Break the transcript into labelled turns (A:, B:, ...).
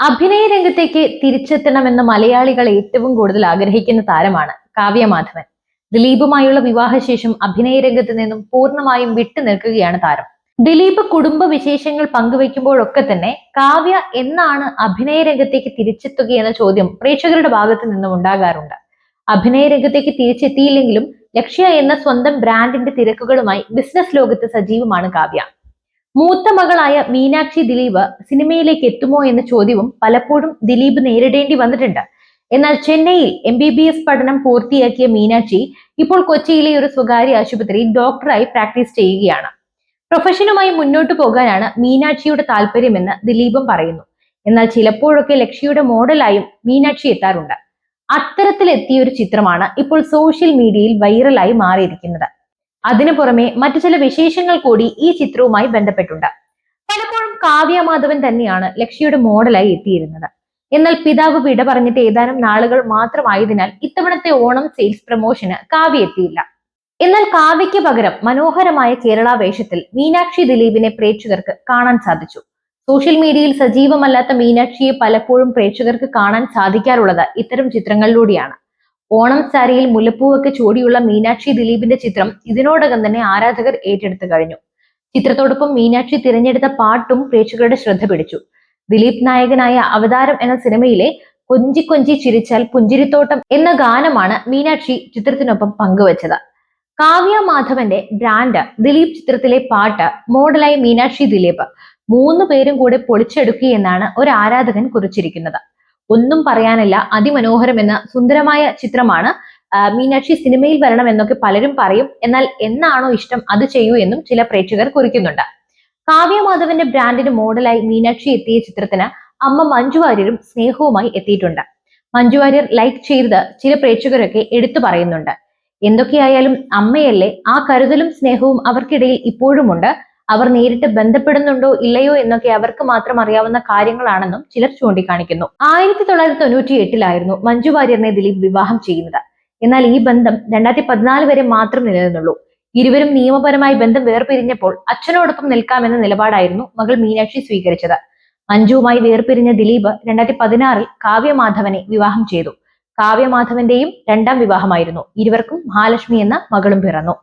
A: അഭിനയ രംഗത്തേക്ക് തിരിച്ചെത്തണമെന്ന് മലയാളികൾ ഏറ്റവും കൂടുതൽ ആഗ്രഹിക്കുന്ന താരമാണ് കാവ്യ മാധവൻ. ദിലീപുമായുള്ള വിവാഹശേഷം അഭിനയ രംഗത്ത് നിന്നും പൂർണമായും വിട്ടു നിൽക്കുകയാണ് താരം. ദിലീപ് കുടുംബ വിശേഷങ്ങൾ പങ്കുവയ്ക്കുമ്പോഴൊക്കെ തന്നെ കാവ്യ എന്നാണ് അഭിനയ രംഗത്തേക്ക് തിരിച്ചെത്തുകയെന്ന ചോദ്യം പ്രേക്ഷകരുടെ ഭാഗത്ത് നിന്നും ഉണ്ടാകാറുണ്ട്. അഭിനയ രംഗത്തേക്ക് തിരിച്ചെത്തിയില്ലെങ്കിലും ലക്ഷ്യ എന്ന സ്വന്തം ബ്രാൻഡിന്റെ തിരക്കുകളുമായി ബിസിനസ് ലോകത്ത് സജീവമാണ് കാവ്യ. മൂത്ത മകളായ മീനാക്ഷി ദിലീപ് സിനിമയിലേക്ക് എത്തുമോ എന്ന ചോദ്യവും പലപ്പോഴും ദിലീപ് നേരിടേണ്ടി വന്നിട്ടുണ്ട്. എന്നാൽ ചെന്നൈയിൽ എം ബി ബി എസ് പഠനം പൂർത്തിയാക്കിയ മീനാക്ഷി ഇപ്പോൾ കൊച്ചിയിലെ ഒരു സ്വകാര്യ ആശുപത്രിയിൽ ഡോക്ടറായി പ്രാക്ടീസ് ചെയ്യുകയാണ്. പ്രൊഫഷനുമായി മുന്നോട്ട് പോകാനാണ് മീനാക്ഷിയുടെ താല്പര്യമെന്ന് ദിലീപും പറയുന്നു. എന്നാൽ ചിലപ്പോഴൊക്കെ ലക്ഷ്യയുടെ മോഡലായും മീനാക്ഷി എത്താറുണ്ട്. അത്തരത്തിലെത്തിയ ഒരു ചിത്രമാണ് ഇപ്പോൾ സോഷ്യൽ മീഡിയയിൽ വൈറലായി മാറിയിരിക്കുന്നത്. അതിനു പുറമെ മറ്റു ചില വിശേഷങ്ങൾ കൂടി ഈ ചിത്രവുമായി ബന്ധപ്പെട്ടുണ്ട്. പലപ്പോഴും കാവ്യ മാധവൻ തന്നെയാണ് ലക്ഷ്യയുടെ മോഡലായി എത്തിയിരുന്നത്. എന്നാൽ പിതാവ് വിട പറഞ്ഞിട്ട് ഏതാനും നാളുകൾ മാത്രമായതിനാൽ ഇത്തവണത്തെ ഓണം സെയിൽസ് പ്രമോഷന് കാവ്യ എത്തിയില്ല. എന്നാൽ കാവ്യയ്ക്ക് പകരം മനോഹരമായ കേരള വേഷത്തിൽ മീനാക്ഷി ദിലീപിനെ പ്രേക്ഷകർക്ക് കാണാൻ സാധിച്ചു. സോഷ്യൽ മീഡിയയിൽ സജീവമല്ലാത്ത മീനാക്ഷിയെ പലപ്പോഴും പ്രേക്ഷകർക്ക് കാണാൻ സാധിക്കാറുള്ളത് ഇത്തരം ചിത്രങ്ങളിലൂടെയാണ്. ഓണം സാരിയിൽ മുല്ലപ്പൂവൊക്കെ ചൂടിയുള്ള മീനാക്ഷി ദിലീപിന്റെ ചിത്രം ഇതിനോടകം തന്നെ ആരാധകർ ഏറ്റെടുത്തു കഴിഞ്ഞു. ചിത്രത്തോടൊപ്പം മീനാക്ഷി തിരഞ്ഞെടുത്ത പാട്ടും പ്രേക്ഷകരുടെ ശ്രദ്ധ പിടിച്ചു. ദിലീപ് നായകനായ അവതാരം എന്ന സിനിമയിലെ കൊഞ്ചി കൊഞ്ചി ചിരിച്ചാൽ പുഞ്ചിരിത്തോട്ടം എന്ന ഗാനമാണ് മീനാക്ഷി ചിത്രത്തിനൊപ്പം പങ്കുവച്ചത്. കാവ്യ മാധവന്റെ ബ്രാൻഡ് ദിലീപ് ചിത്രത്തിലെ പാട്ട് മോഡലായി മീനാക്ഷി ദിലീപ്. മൂന്ന് പേരും കൂടെ പൊളിച്ചെടുക്കുകയെന്നാണ് ഒരു ആരാധകൻ കുറിച്ചിരിക്കുന്നത്. ഒന്നും പറയാനില്ല അതിമനോഹരം എന്ന സുന്ദരമായ ചിത്രമാണ് മീനാക്ഷി സിനിമയിൽ വരണം എന്നൊക്കെ പലരും പറയും. എന്നാൽ എന്നാണോ ഇഷ്ടം അത് ചെയ്യൂ എന്നും ചില പ്രേക്ഷകർ കുറിക്കുന്നുണ്ട്. കാവ്യ മാധവന്റെ ബ്രാൻഡിന് മോഡലായി മീനാക്ഷി എത്തിയ ചിത്രത്തിന് അമ്മ മഞ്ജു വാര്യരും സ്നേഹവുമായി എത്തിയിട്ടുണ്ട്. മഞ്ജു വാര്യർ ലൈക്ക് ചെയ്തത് ചില പ്രേക്ഷകരൊക്കെ എടുത്തു പറയുന്നുണ്ട്. എന്തൊക്കെയായാലും അമ്മയല്ലേ ആ കരുതലും സ്നേഹവും അവർക്കിടയിൽ ഇപ്പോഴുമുണ്ട്. അവർ നേരിട്ട് ബന്ധപ്പെടുന്നുണ്ടോ ഇല്ലയോ എന്നൊക്കെ അവർക്ക് മാത്രം അറിയാവുന്ന കാര്യങ്ങളാണെന്നും ചിലർ ചൂണ്ടിക്കാണിക്കുന്നു. ആയിരത്തി തൊള്ളായിരത്തി തൊണ്ണൂറ്റി എട്ടിലായിരുന്നു മഞ്ജു വാര്യറിനെ ദിലീപ് വിവാഹം ചെയ്യുന്നത്. എന്നാൽ ഈ ബന്ധം രണ്ടായിരത്തി പതിനാല് വരെ മാത്രം നിലനിന്നുള്ളൂ. ഇരുവരും നിയമപരമായി ബന്ധം വേർപിരിഞ്ഞപ്പോൾ അച്ഛനോടൊപ്പം നിൽക്കാമെന്ന നിലപാടായിരുന്നു മകൾ മീനാക്ഷി സ്വീകരിച്ചത്. മഞ്ജുവുമായി വേർപിരിഞ്ഞ ദിലീപ് രണ്ടായിരത്തി പതിനാറിൽ കാവ്യമാധവനെ വിവാഹം ചെയ്തു. കാവ്യമാധവന്റെയും രണ്ടാം വിവാഹമായിരുന്നു. ഇരുവർക്കും മഹാലക്ഷ്മി എന്ന മകളും പിറന്നു.